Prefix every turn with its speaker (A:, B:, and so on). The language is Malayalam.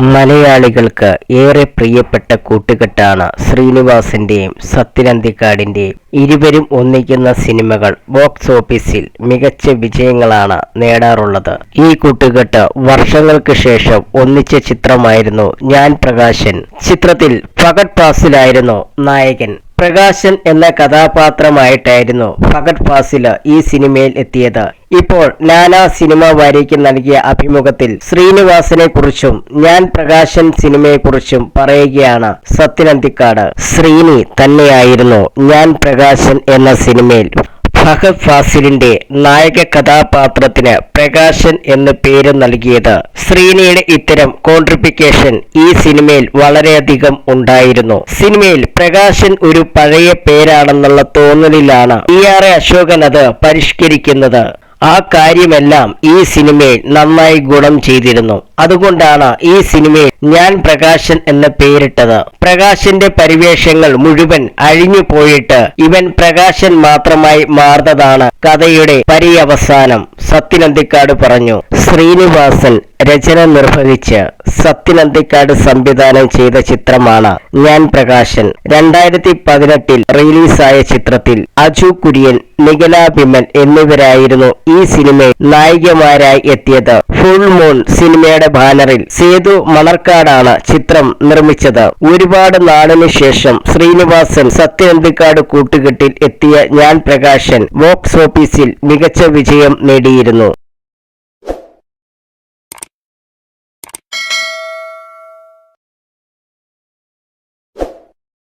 A: മലയാളികൾക്ക് ഏറെ പ്രിയപ്പെട്ട കൂട്ടുകെട്ടാണ് ശ്രീനിവാസന്റെയും സത്യനന്തിക്കാടിന്റെയും ഇരുവരും ഒന്നിക്കുന്ന സിനിമകൾ ബോക്സ് ഓഫീസിൽ മികച്ച വിജയങ്ങളാണ് നേടാറുള്ളത്. ഈ കൂട്ടുകെട്ട് വർഷങ്ങൾക്ക് ശേഷം ഒന്നിച്ച ചിത്രമായിരുന്നു ഞാൻ പ്രകാശൻ. ചിത്രത്തിൽ ഫഗത് പാസിലായിരുന്നു നായകൻ. പ്രകാശൻ എന്ന കഥാപാത്രമായിട്ടായിരുന്നു ഫഗത് ഫാസിൽ ഈ സിനിമയിൽ എത്തിയത്. ഇപ്പോൾ നാനാ സിനിമ വാരിക്ക് നൽകിയ അഭിമുഖത്തിൽ ശ്രീനിവാസനെ കുറിച്ചും ഞാൻ പ്രകാശൻ സിനിമയെക്കുറിച്ചും പറയുകയാണ് സത്യനന്തിക്കാട്. ശ്രീനി തന്നെയായിരുന്നു ഞാൻ പ്രകാശൻ എന്ന സിനിമയിൽ ഫഹദ് ഫാസിലിന്റെ നായക കഥാപാത്രത്തിന് പ്രകാശൻ എന്ന് പേര് നൽകിയത്. ശ്രീനിയുടെ ഇത്തരം കോൺട്രിഫിക്കേഷൻ ഈ സിനിമയിൽ വളരെയധികം ഉണ്ടായിരുന്നു. സിനിമയിൽ പ്രകാശൻ ഒരു പഴയ പേരാണെന്നുള്ള തോന്നലിലാണ് ഇ ആർ എ അശോകൻ അത് പരിഷ്കരിക്കുന്നത്. ആ കാര്യമെല്ലാം ഈ സിനിമയിൽ നന്നായി ഗുണം ചെയ്തിരുന്നു. അതുകൊണ്ടാണ് ഈ സിനിമയിൽ ഞാൻ പ്രകാശൻ എന്ന പേരിട്ടത്. പ്രകാശന്റെ പരിവേഷങ്ങൾ മുഴുവൻ അഴിഞ്ഞു പോയിട്ട് ഇവൻ പ്രകാശൻ മാത്രമായി മാറുന്നതാണ് കഥയുടെ പരിയവസാനം സത്യനന്ദിക്കാട് പറഞ്ഞു. ശ്രീനിവാസൻ രചന നിർവഹിച്ച് സത്യനന്ദിക്കാട് സംവിധാനം ചെയ്ത ചിത്രമാണ് ഞാൻ പ്രകാശൻ. രണ്ടായിരത്തി പതിനെട്ടിൽ റിലീസായ ചിത്രത്തിൽ അജു കുര്യൻ നിഖില ഭിമൻ എന്നിവരായിരുന്നു ഈ സിനിമയിൽ നായികമാരായി എത്തിയത്. ഫുൾ മൂൺ സിനിമയുടെ ബാനറിൽ സേതു മണർക്കാടാണ് ചിത്രം നിർമ്മിച്ചത്. ഒരുപാട് നാളിനു ശേഷം ശ്രീനിവാസൻ സത്യനന്ദിക്കാട് കൂട്ടുകെട്ടിൽ എത്തിയ ഞാൻ പ്രകാശൻ ബോക്സ് ഓഫീസിൽ മികച്ച വിജയം നേടിയിരുന്നു.